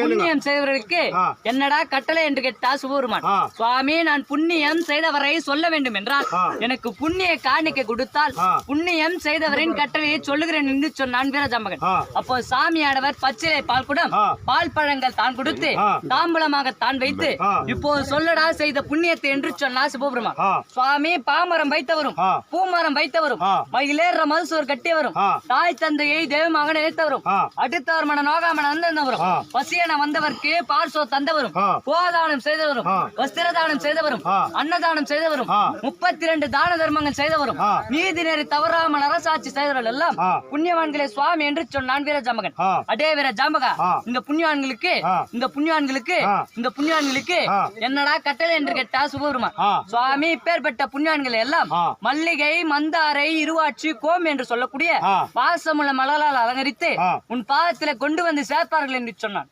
புண்ணியம் செய்தவர்களுக்கு ஆ. என்னடா கட்டளை என்று கேட்டா சுபெருமான். சுவாமி நான் புண்ணியம் செய்தவரை சொல்ல வேண்டும் என்றால். எனக்கு புண்ணிய காணிக்கை கொடுத்தால். புண்ணியம் செய்தவரின் கட்டளையை சொல்லுகிறேன் என்று சொன்னான் வீரஜாம்பகன். அப்போ சாமியானவர் பச்சிலை பால் குடம். பால் பழங்கள் தான் கொடுத்து. தாம்பூலமாக தான் வைத்து. இப்போ சொல்லடா செய்த புண்ணியத்தை என்று சொன்னார் சிவபெருமான் ஆ. சுவாமி பாமரம் வைத்தவரும். பூமரம் வைத்தவரும். மயிலேற மதுசூர் கட்டியவரும். தாய் தந்தையை தெய்வமாக நினைத்தவரும். அடுத்தவர் மன நோகாமன வந்தவரும் ஆ. பசியன வந்தவர்க்கு பார்சோ தந்தவரும். கோதானம் செய்தவரும். வஸ்திரதானம் செய்தவரும். அன்னதானம் செய்தவரும். முப்பத்தி ரெண்டு தான தர்மங்கள் செய்தவரும். நீதி நெறி தவறாமல் அரசாட்சி செய்தவர்கள் எல்லாம். புண்ணியவான்களே சுவாமி என்று சொன்னான் வீர ஜாம்பகன் ஆ. அடே வீர ஜாம்பகா ஆ. இந்த புண்ணியவான்களுக்கு. இந்த புண்ணியவான்களுக்கு. இந்த புண்ணியவான்களுக்கு. என்னடா கட்டளை என்று கேட்டா சுபபெருமான் ஆ. சுவாமி இப்பேற்பட்ட புண்ணியவான்கள் எல்லாம். மல்லிகை மந்தாரை இருவாட்சி கோம் என்று சொல்லக்கூடிய ஆ. வாசமுள்ள மலரால் அலங்கரித்து. உன் பாதத்திலே கொண்டு வந்து சேர்ப்பார்கள் என்று சொன்னான்